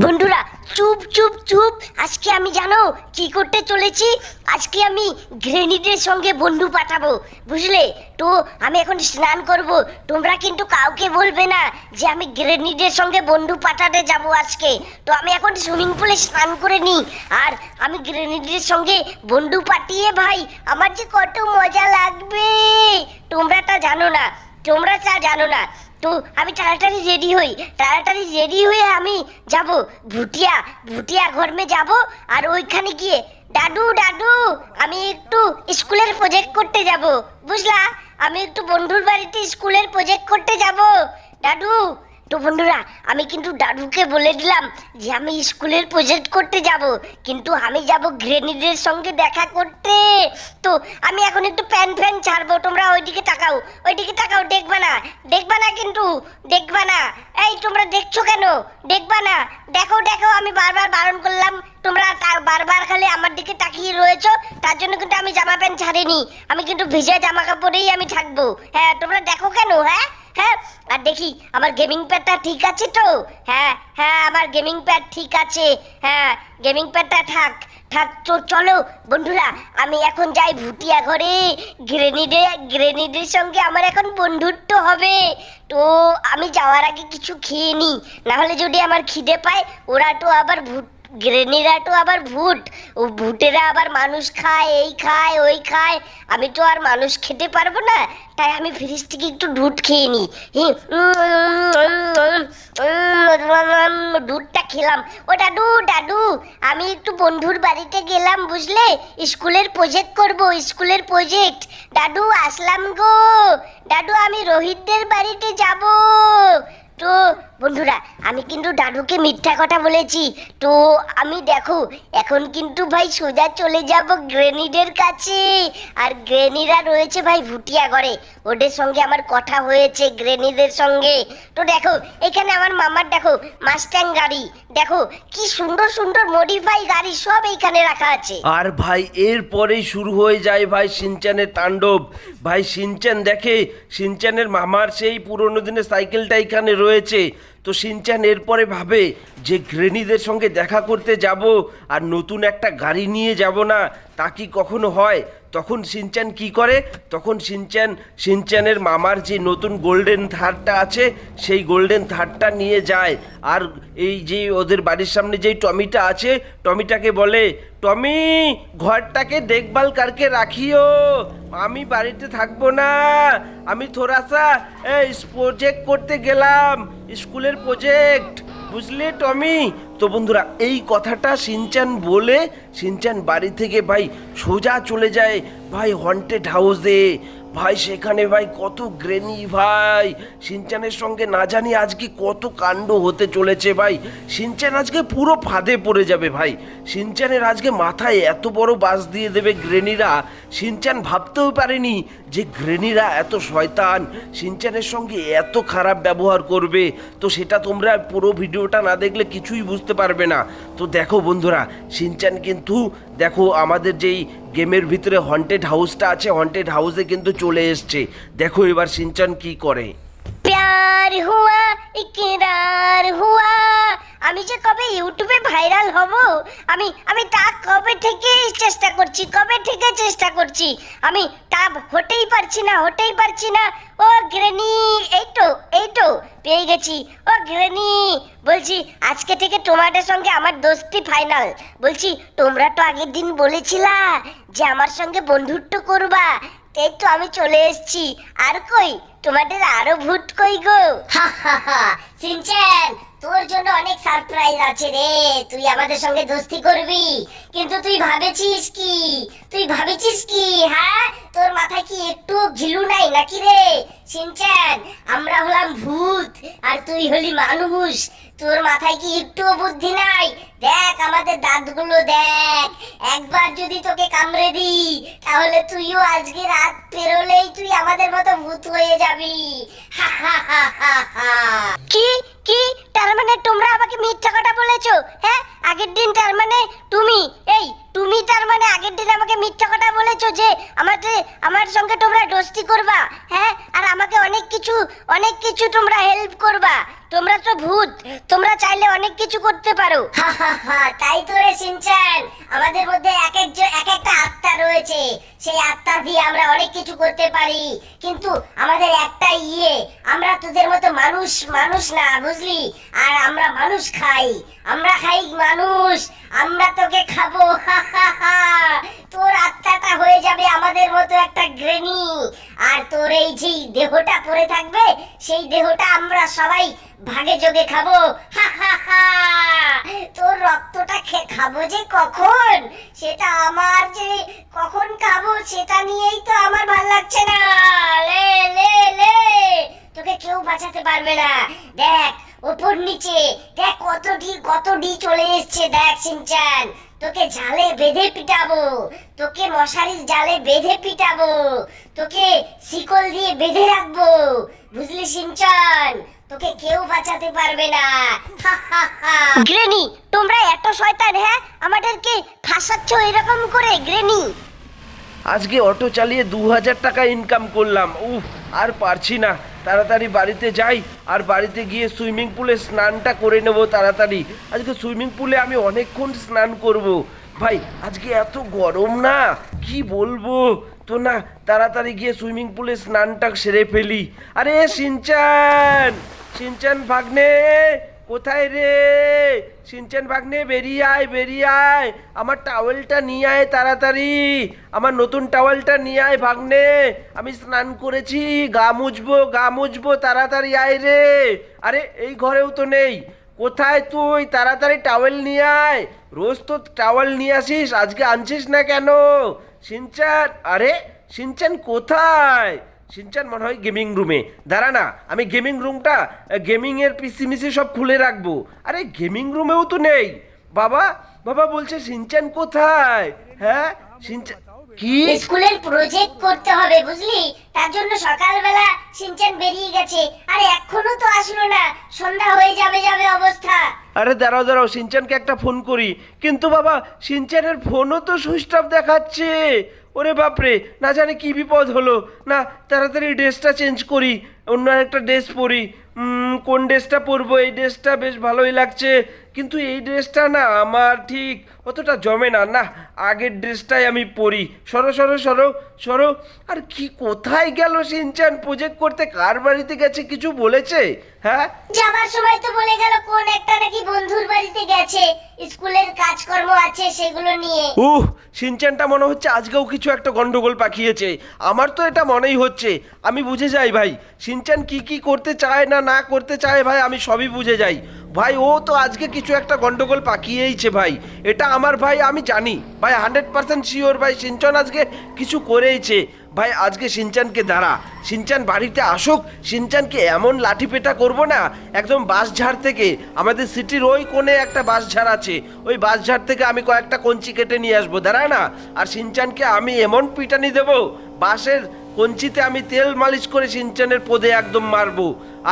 বন্ধুরা, চুপ চুপ চুপ। আজকে আমি জানো কি করতে চলেছি? আজকে আমি গ্রেনিডের সঙ্গে বন্ধু পাঠাবো, বুঝলে? তো আমি এখন স্নান করব। তোমরা কিন্তু কাউকে বলবে না যে আমি গ্রেনিডের সঙ্গে বন্ধু পাঠাতে যাব আজকে। তো আমি এখন সুইমিং পুলে স্নান করে নিই। আর আমি গ্রেনিডের সঙ্গে বন্ধু পাঠিয়ে, ভাই, আমার যে কত মজা লাগবে। তোমরা তা জানো না। তোমরা তা জানো না। তো আমি তাড়াতাড়ি রেডি হই। তাড়াতাড়ি রেডি হয়ে আমি যাব। ভুটিয়া ভুটিয়া ঘরমে যাব আর ওইখানে গিয়ে দাদু দাদু, আমি একটু স্কুলের প্রজেক্ট করতে যাব। বুঝলা? আমি একটু বন্ধুর বাড়িতে স্কুলের প্রজেক্ট করতে যাব। দাদু তো বন্ধুরা, আমি কিন্তু দাদুকে বলে দিলাম যে আমি স্কুলের প্রজেক্ট করতে যাব, কিন্তু আমি যাব গ্রেনিডের সঙ্গে দেখা করতে। তো আমি এখন একটু প্যান ফ্যান ছাড়বো, তোমরা ওইদিকে তাকাও ওইদিকে তাকাও, দেখবা না দেখবা না কিন্তু, দেখবা না। এই, তোমরা দেখছ কেন? দেখবা না। দেখো দেখো, আমি বারবার বারণ করলাম, তোমরা বারবার খালি আমার দিকে তাকিয়ে রয়েছো, তার জন্য কিন্তু আমি জামা প্যান্ট ছাড়িনি। আমি কিন্তু ভিজে জামা কাপড়েই আমি থাকব। হ্যাঁ তোমরা দেখো কেন হ্যাঁ? হ্যাঁ আর দেখি, আমার গেমিং প্যাডটা ঠিক আছে তো? হ্যাঁ হ্যাঁ আমার গেমিং প্যাড ঠিক আছে। হ্যাঁ গেমিং প্যাডটা থাক থাক তো চলো। বন্ধুরা, আমি এখন যাই ভুটিয়া ঘরে। গ্রেনিডে গ্রেনিডের সঙ্গে আমার এখন বন্ধুত্ব হবে। তো, আমি যাওয়ার আগে কিছু খেয়ে নিই নাহলে যদি আমার খিদে পায়, ওরা তো আবার ভুট গ্রেনিরা তো আবার ভুট ও ভুটেরা আবার মানুষ খায়, এই খায়, ওই খায়। আমি তো আর মানুষ খেতে পারব না, তাই আমি ফ্রিজ থেকে একটু দুধ খেয়ে নিই। দুধটা খেলাম। ও দাদু দাদু আমি একটু বন্ধুর বাড়িতে গেলাম, বুঝলে? স্কুলের প্রজেক্ট করব, স্কুলের প্রজেক্ট দাদু, আসলাম গো। দাদু, আমি রোহিতদের বাড়িতে যাব। তো বন্ধুরা, আমি কিন্তু দাদুকে মিথ্যা কথা বলেছি। তো আমি দেখো, এখন কিন্তু ভাই সোজা চলে যাব গ্রেনিডের কাছে। আর গ্রেনিরা রয়েছে ভাই ভুটিয়া ঘরে ওদের সঙ্গে আমার কথা হয়েছে, গ্রেনিদের সঙ্গে। তো দেখো, এখানে আমার মামার দেখো মাস্ট্যাং গাড়ি। দেখো, কি সুন্দর সুন্দর মডিফাই গাড়ি সব এইখানে রাখা আছে। আর ভাই, এরপরেই শুরু হয়ে যায় ভাই সিনচানের তাণ্ডব। ভাই সিনচান দেখে সিনচানের মামার সেই পুরনো দিনের সাইকেলটা এখানে রয়েছে। তো সিনচান এরপরে ভাবে যে গ্রেনিদের সঙ্গে দেখা করতে যাব আর নতুন একটা গাড়ি নিয়ে যাব না, তা কি কখনো হয়? তখন সিনচান কি করে? তখন সিনচান সিনচানের মামার যে নতুন গোল্ডেন থারটা আছে, সেই গোল্ডেন থারটা নিয়ে যায়। আর এই যে ওদের বাড়ির সামনে যেই টমিটা আছে, টমিটাকে বলে, টমি, ঘরটাকে দেখভাল কারকে রাখিও। আমি বাড়িতে থাকব না। আমি থোড়াসা প্রজেক্ট করতে গেলাম। স্কুলের প্রজেক্ট বুঝলে টমি? তো বন্ধুরা, এই কথাটা সিনচান বলে, সিনচান বাড়ি থেকে ভাই সোজা চলে যায় ভাই হন্টেড হাউসে ভাই, সেখানে ভাই কত গ্রেনি ভাই। সিনচানের সঙ্গে না জানি আজকে কত কাণ্ড হতে চলেছে ভাই। সিনচান আজকে পুরো ফাঁদে পড়ে যাবে ভাই। সিনচানের আজকে মাথায় এত বড় বাস দিয়ে দেবে গ্রেনিরা। সিনচান ভাবতেও পারেনি যে গ্রেনিরা এত শয়তান। সিনচানের সঙ্গে এত খারাপ ব্যবহার করবে। তো সেটা তোমরা পুরো ভিডিওটা না দেখলে কিছুই বুঝতে পারবে না। তো দেখো বন্ধুরা সিনচান কিন্তু দেখো, আমাদের যেই গেমের ভিতরে হন্টেড হাউসটা আছে হন্টেড হাউসে কিন্তু চলে এসছে। দেখো এবার সিনচান কি করে। প্যার হুয়া, ইকরার হুয়া। আমি যে কবে ইউটিউবে ভাইরাল হব? আমি আমি তা কবে থেকে চেষ্টা করছি, কবে থেকে চেষ্টা করছি? আমি তা হতেই পারছি না, হতেই পারছি না। ও গ্রেনি এই তো এই তো, পেয়ে গেছি। ও গ্রেনি বলছি, আজকে থেকে তোমাদের সঙ্গে আমার দোস্তি ফাইনাল। বলছি, তোমরা তো আগের দিন বলেছিলা যে আমার সঙ্গে বন্ধুত্ব করবা। এই তো আমি চলে এসেছি। আর কই? তোমাদের আরও ভূত কই গো? হা হা হা। সিনচেন, তোর জন্য অনেক সারপ্রাইজ আছে রে। তুই আমাদের সঙ্গে দোস্তি করবি। কিন্তু তুই ভাবেছিস কি? তুই ভাবেছিস কি হ্যাঁ? তোর মাথায় কি একটু ঘিলু নাই নাকি রে? সিনচেন আমরা হলাম ভূত, আর তুই হলি মানুষ। তোর মাথায় কি একটুও বুদ্ধি নাই? দেখ আমাদের দাঁতগুলো দেখ। একবার যদি তোকে কামড়ে দিই, তাহলে তুইও আজকে রাত পেরোলেই তুই আমাদের মতো ভূত হয়ে যাবি। কি? কি? তার মানে তোমরা আমাকে মিথ্যা কথা বলেছ? হ্যাঁ? আগের দিন তার মানে তুমি। এই তুমি তার মানে আগের দিন আমাকে মিথ্যা কথা বলেছ যে আমাকে আমার সঙ্গে তোমরা দোস্তি করবা হ্যাঁ? আর আমাকে অনেক কিছু অনেক কিছু তোমরা হেল্প করবা। তোমরা তো ভূত, তোমরা চাইলে অনেক কিছু করতে পারো। তাই তো রে সিনচান। আমাদের মধ্যে এক একজন, এক একটা আত্মা রয়েছে। সেই আত্মা দিয়ে আমরা অনেক কিছু করতে পারি। কিন্তু আমাদের একটা ইয়ে আমরা তোদের মতো মানুষ মানুষ না, বুঝলি? আর আমরা মানুষ খাই। আমরা খাই মানুষ, আমরা তোকে খাব তোর আত্মাটা হয়ে যাবে আমাদের মতো একটা গ্রেনি আর তোর এই যে দেহটা পড়ে থাকবে, সেই দেহটা আমরা সবাই ভাগে যোগে খাব। তোর রক্তটা খাব যে কখন? সেটা আমার যে কখন খাব, সেটা নিয়েই তো আমার ভালো লাগছে না। লে লে লে। তোকে কেউ বাঁচাতে পারবে না। দেখ, ওপর নিচে, দেখ কত ডি কত ডি চলে এসছে। দেখ, সিনচান, তোকে জালে বেঁধে পিটাবো। তোকে মশারির জালে বেঁধে পিটাবো। তোকে শিকল দিয়ে বেঁধে রাখব। বুঝলি, সিনচান? তোকে কেউ বাঁচাতে পারবে না। গ্রেনি তোমরা এত শয়তান হ্যাঁ? আমাদেরকে ফাঁসাচ্ছ এরকম করে গ্রেনি। আজকে অটো চালিয়ে দু হাজার টাকা ইনকাম করলাম। উফ আর পারছি না। তাড়াতাড়ি বাড়িতে যাই আর বাড়িতে গিয়ে সুইমিং পুলে স্নানটা করে নেব তাড়াতাড়ি। আজকে সুইমিং পুলে আমি অনেকক্ষণ স্নান করব। ভাই আজকে এত গরম না? কি বলব? তো না তাড়াতাড়ি গিয়ে সুইমিং পুলে স্নানটা সেরে ফেলি। আরে সিনচান! সিনচান ভাগ্নে, কোথায় রে? সিনচান ভাগ্নে, বেরিয়ে আয় বেরিয়ে আয়। আমার টাওয়েলটা নিয়ে আয় তাড়াতাড়ি। আমার নতুন টাওয়েলটা নিয়ে আয় ভাগ্নে। আমি স্নান করেছি, গা মুছবো গা মুছবো, তাড়াতাড়ি আয় রে। আরে, এই ঘরেও তো নেই। কোথায় তুই? তাড়াতাড়ি টাওয়েল নিয়ে আয়। রোজ তো টাওয়েল নিয়ে আসিস, আজকে আনছিস না কেন? সিনচান, আরে, সিনচান কোথায়? সিনচান মনে হয় গেমিং রুমে। দাঁড়া না আমি গেমিং রুমটা গেমিং এর পিসি মিসি সব খুলে রাখব। আরে গেমিং রুমেও তো নেই। বাবা বাবা বলছে সিনচান কোথায়? হ্যাঁ? সিনচান কি? স্কুলের প্রজেক্ট করতে হবে বুঝলি? তার জন্য সকালবেলা সিনচান বেরিয়ে গেছে। আরে এখনও তো আসলো না। সন্ধ্যা হয়ে যাবে যাবে অবস্থা। আরে দাঁড়াও দাঁড়াও সিনচানকে একটা ফোন করি। কিন্তু বাবা সিনচানের ফোনও তো সুইচ অফ দেখাচ্ছে। ওরে বাপরে, না জানি কি বিপদ হলো। না, তাড়াতাড়ি ড্রেসটা চেঞ্জ করি, অন্য একটা ড্রেস পরি। কোন ড্রেসটা পরবো? এই ড্রেসটা বেশ ভালোই লাগছে। কিন্তু এই ড্রেসটা না আমার ঠিক অতটা জমে না। না আগের ড্রেসটাই আমি পরি। সরো সরো সরো সরো। আর কি কোথায় গেল সিনচান? প্রজেক্ট করতে কার বাড়িতে গেছে কিছু বলেছে? হ্যাঁ? যাবার সময় তো বলে গেল কোন একটা নাকি বন্ধুর বাড়িতে গেছে। স্কুলের কাজকর্ম আছে সেগুলো নিয়ে। উহ সিনচানটা মনে হচ্ছে আজকেও কিছু একটা গন্ডগোল পাকিয়েছে। আমার তো এটা মনেই হচ্ছে। আমি বুঝে যাই ভাই সিনচান কি কি করতে চায় না না করতে চায় ভাই আমি সবই বুঝে যাই। ভাই ও তো আজকে কিছু একটা গন্ডগোল পাকিয়েইছে ভাই। এটা আমার ভাই, আমি জানি। ভাই হান্ড্রেড পার্সেন্ট শিওর ভাই সিঞ্চন আজকে কিছু করেইছে। ভাই, আজকে সিনচানকে দাঁড়া। সিনচান বাড়িতে আসুক, সিনচানকে এমন লাঠি পেটা করব না, একদম বাঁশঝাড় থেকে। আমাদের সিটির ওই কোণে একটা বাঁশঝাড় আছে। ওই বাঁশঝাড় থেকে আমি কয়েকটা কঞ্চি কেটে নিয়ে আসব, দাঁড়া না। আর সিনচানকে আমি এমন পিটানি দেবো, বাঁশের কঞ্চিতে আমি তেল মালিশ করে সিনচানের পদে একদম মারবো।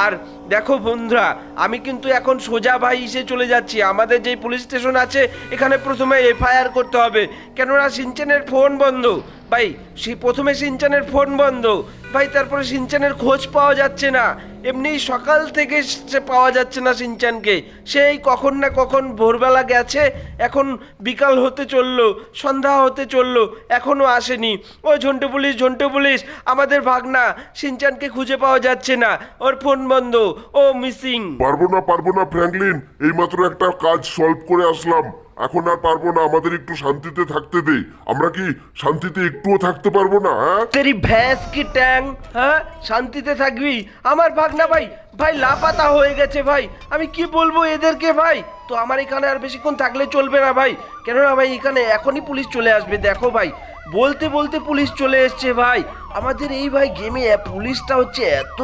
আর দেখো বন্ধুরা, আমি কিন্তু এখন সোজা ভাই এসে চলে যাচ্ছি। আমাদের যেই পুলিশ স্টেশন আছে, এখানে প্রথমে এফআইআর করতে হবে। কেননা সিনচানের ফোন বন্ধ। ভাই, সে প্রথমে সিনচানের ফোন বন্ধ। ভাই, তারপরে সিনচানের খোঁজ পাওয়া যাচ্ছে না। এমনি সকাল থেকে সে পাওয়া যাচ্ছে না সিনচানকে। সেই কখন না কখন ভোরবেলা গেছে, এখন বিকাল হতে চলল, সন্ধ্যা হতে চলল এখনও আসেনি। ও ঝন্টু পুলিশ ঝন্টু পুলিশ, আমাদের ভাগনা, সিনচানকে খুঁজে পাওয়া যাচ্ছে না, ওর ফোন বন্ধ, ও মিসিং। পারব না পারব না, ফ্র্যাঙ্কলিন, এইমাত্র একটা কাজ সলভ করে আসলাম। এখন আর পারব না, আমাদের একটু শান্তিতে থাকতে দে। আমরা কি শান্তিতে একটুও থাকতে পারব না হ্যাঁ? তেরি ভ্যাস কি ট্যাং হ্যাঁ? শান্তিতে থাকবি? আমার ভাগনা ভাই ভাই লাপাতা হয়ে গেছে ভাই। আমি কি বলব এদেরকে ভাই? তো আমার এখানে আর বেশিক্ষণ থাকলে চলবে না ভাই। কেননা ভাই, এখানে এখনই পুলিশ চলে আসবে, দেখো ভাই। বলতে বলতে পুলিশ চলে এসছে ভাই। আমাদের এই ভাই গেমে পুলিশটা হচ্ছে এত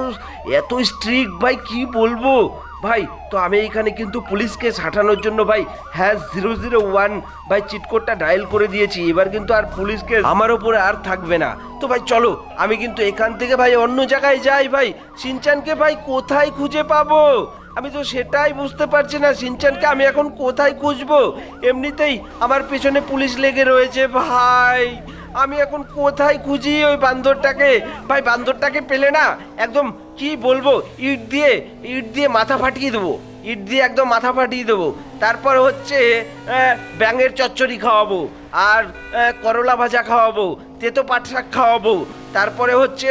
এত স্ট্রিক্ট ভাই, কি বলব? ভাই, তো আমি এখানে কিন্তু পুলিশকে সাঁটানোর জন্য ভাই হ্যাঁ জিরো জিরো ওয়ান ভাই চিটকোডটা ডায়াল করে দিয়েছি। এবার কিন্তু আর পুলিশকে আমার ওপরে আর থাকবে না। তো ভাই, চলো, আমি কিন্তু এখান থেকে ভাই অন্য জায়গায় যাই ভাই। সিনচানকে ভাই কোথায় খুঁজে পাবো? আমি তো সেটাই বুঝতে পারছি না। সিনচানকে আমি এখন কোথায় খুঁজবো? এমনিতেই আমার পেছনে পুলিশ লেগে রয়েছে ভাই। আমি এখন কোথায় খুঁজি ওই বান্দরটাকে? ভাই, বান্দরটাকে পেলে না একদম কি বলব? ইট দিয়ে ইট দিয়ে মাথা ফাটিয়ে দেবো। ইট দিয়ে একদম মাথা ফাটিয়ে দেবো। তারপর হচ্ছে ব্যাঙের চচ্চড়ি খাওয়াবো। আর করলা ভাজা খাওয়াবো। তেতো পাট শাক খাওয়াবো। তারপরে হচ্ছে,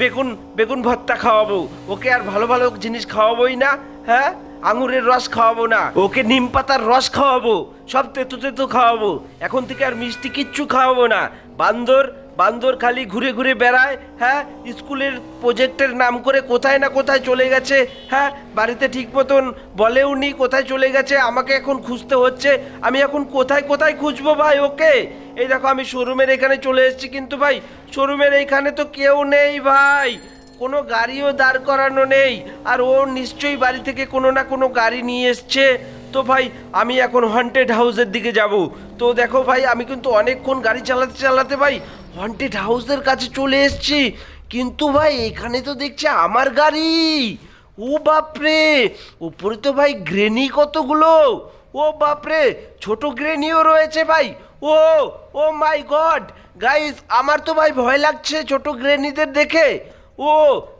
বেগুন বেগুন ভর্তা খাওয়াবো। ওকে আর ভালো ভালো জিনিস খাওয়াবোই না হ্যাঁ? আঙুরের রস খাওয়াবো না। ওকে নিম পাতার রস খাওয়াবো। সব তেতো তেতো খাওয়াবো। এখন থেকে আর মিষ্টি কিচ্ছু খাওয়াবো না। বান্দর বান্দর খালি ঘুরে ঘুরে বেড়ায় হ্যাঁ স্কুলের প্রজেক্টের নাম করে কোথায় না কোথায় চলে গেছে হ্যাঁ বাড়িতে ঠিক মতন বলেও নি কোথায় চলে গেছে, আমাকে এখন খুঁজতে হচ্ছে, আমি এখন কোথায় কোথায় খুঁজবো ভাই ওকে? এই দেখো, আমি শোরুমের এখানে চলে এসেছি কিন্তু ভাই, শোরুমের এইখানে তো কেউ নেই ভাই, কোনো গাড়িও দাঁড় করানো নেই, আর ও নিশ্চয়ই বাড়ি থেকে কোনো না কোনো গাড়ি নিয়ে এসছে। তো ভাই, আমি এখন হন্টেড হাউসের দিকে যাব। তো দেখো ভাই, আমি কিন্তু অনেকক্ষণ গাড়ি চালাতে চালাতে ভাই হন্টেড হাউসের কাছে চলে এসেছি। কিন্তু ভাই, এখানে তো দেখছি আমার গাড়ি। ও বাপরে! উপরে তো ভাই গ্রেনি কতগুলো। ও বাপরে! ছোট গ্রেনিও রয়েছে ভাই। ও ও মাই গড! গাইস, আমার তো ভাই ভয় লাগছে ছোট গ্রেনিদের দেখে। ও,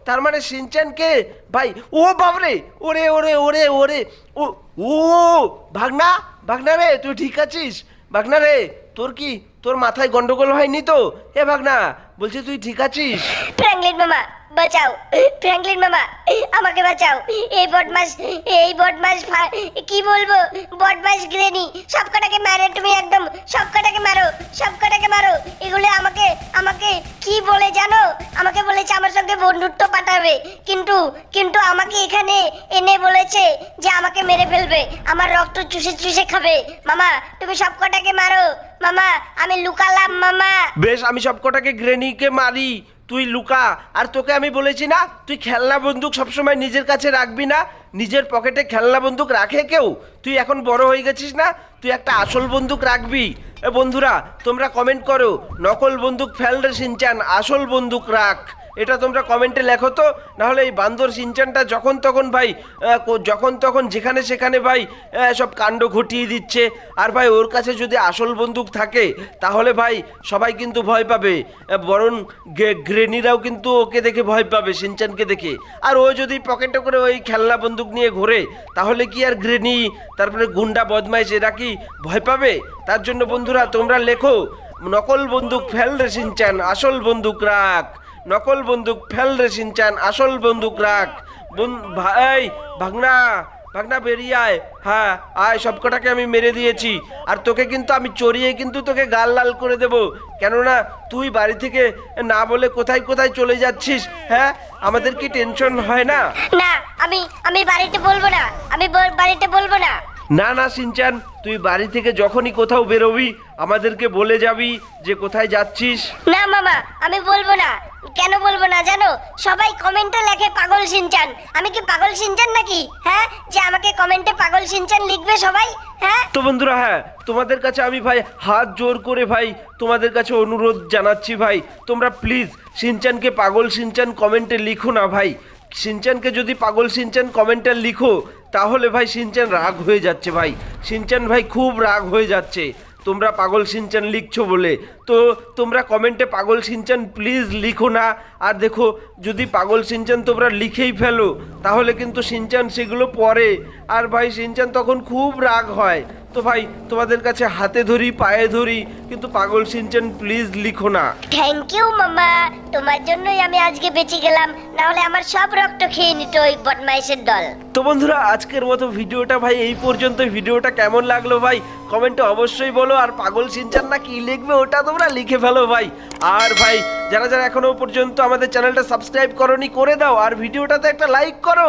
তার মানে সিনচানকে ভাই, ও বাপরে! ওরে ওরে ওরে ওরে! ও ও, ভাগনা ভাগনা রে, তুই ঠিক আছিস? ভাগনা রে, তোর কি তোর মাথায় গন্ডগোল হয়নি তো? এ ভাগনা বলছি তুই ঠিক আছিস? ফ্র্যাঙ্কলিন মামা। বাঁচাও, ফ্র্যাঙ্কলিন মামা, আমাকে বাঁচাও। এই বদমাস এই বদমাস ফা- কি বলব? বদমাস গ্রেনি সব কটাকে মারো তুমি একদম সব কটাকে মারো সব কটাকে মারো। এগুলো আমাকে আমাকে কি বলে জানো? আমাকে বলেছে আমার সঙ্গে বন্ধুত্ব পাঠাবে। কিন্তু কিন্তু আমাকে এখানে এনে বলেছে যে আমাকে মেরে ফেলবে। আমার রক্ত চুষে চুষে খাবে। মামা, তুমি সব কটাকে মারো। মামা, আমি লুকালাম, মামা। বেশ, আমি সব কটাকে গ্রেনিকে মারি। তুই লুকা, আর তোকে আমি বলেছি না, তুই খেলনা বন্দুক সবসময় নিজের কাছে রাখবি না, নিজের পকেটে খেলনা বন্দুক রাখে কেউ? তুই এখন বড় হয়ে গেছিস না? তুই একটা আসল বন্দুক রাখবি। বন্ধুরা, তোমরা কমেন্ট করো, নকল বন্দুক ফেলরে সিনচান, আসল বন্দুক রাখ। এটা তোমরা কমেন্টে লেখো তো, নাহলে এই বান্দর সিনচানটা যখন তখন ভাই যখন তখন যেখানে সেখানে ভাই সব কাণ্ড ঘটিয়ে দিচ্ছে। আর ভাই, ওর কাছে যদি আসল বন্দুক থাকে, তাহলে ভাই, সবাই কিন্তু ভয় পাবে। বরং গ্রেনিরাও কিন্তু ওকে দেখে ভয় পাবে, সিনচানকে দেখে। আর ও যদি পকেটে করে ওই খেলনা বন্দুক নিয়ে ঘোরে, তাহলে কি আর গ্রেনি, তারপরে গুন্ডা, বদমাইশ, এরা কি ভয় পাবে? তার জন্য বন্ধুরা, তোমরা লেখো, নকল বন্দুক ফেল রে সিনচান, আসল বন্দুক রাখ। নকল বন্দুক ফেল রে সিনচান আসল বন্দুক রাখ। ভাই ভাগনা ভাগনা বেরিয়ে আয়। হ্যাঁ আয় সব কটাকে আমি মেরে দিয়েছি। আর তোকে কিন্তু আমি চড়িয়ে কিন্তু তোকে গাল লাল করে দেব। কেননা তুই বাড়ি থেকে না বলে কোথায় কোথায় চলে যাচ্ছিস হ্যাঁ? আমাদের কি টেনশন হয় না? না আমি আমি বাড়িতে বলব না। আমি বাড়িতে বলব না। না না সিনচান তুই বাড়ি থেকে যখনই কোথাও বেরোবি আমাদেরকে বলে যাবি যে কোথায় যাচ্ছিস। না মামা আমি বলব না। কেন বলব না জানো? সবাই কমেন্টে লেখে পাগল সিনচান। আমি কি পাগল সিনচান নাকি? হ্যাঁ? যে আমাকে কমেন্টে পাগল সিনচান লিখবে সবাই? হ্যাঁ? তো বন্ধুরা হ্যাঁ তোমাদের কাছে আমি ভাই হাত জোর করে ভাই তোমাদের কাছে অনুরোধ জানাচ্ছি ভাই, তোমরা প্লিজ সিনচানকে পাগল সিনচান কমেন্টে লিখো না ভাই। সিনচানকে যদি পাগল সিনচান কমেন্টে লিখো, তাহলে ভাই সিনচান রাগ হয়ে যাচ্ছে ভাই। সিনচান ভাই খুব রাগ হয়ে যাচ্ছে। তোমরা পাগল সিনচান লিখছো বলে। তো তোমরা কমেন্টে পাগল সিনচান প্লিজ লিখো না। আর দেখো যদি পাগল সিনচান তোমরা লিখেই ফেলো তাহলে কিন্তু সিনচান সেগুলো পড়ে। আর ভাই সিনচান তখন খুব রাগ হয়। তো ভাই তোমাদের কাছে হাতে ধরি পায়ে ধরি কিন্তু পাগল সিনচান প্লিজ লিখো না। থ্যাংক ইউ মামা। তোমার জন্যই আমি আজকে বেঁচে গেলাম। না হলে আমার সব রক্ত খেয়ে নিত ওই বদমাইশের দল। তো বন্ধুরা আজকের মতো ভিডিওটা ভাই এই পর্যন্ত ভিডিওটা কেমন লাগল ভাই? কমেন্টে অবশ্যই বলো, আর পাগল সিনচান না কি লিখবে ওটা তোমরা লিখে ফেলো ভাই। আর ভাই, যারা যারা এখনও পর্যন্ত আমাদের চ্যানেলটা সাবস্ক্রাইব করনি, করে দাও, আর ভিডিওটাতে একটা লাইক করো।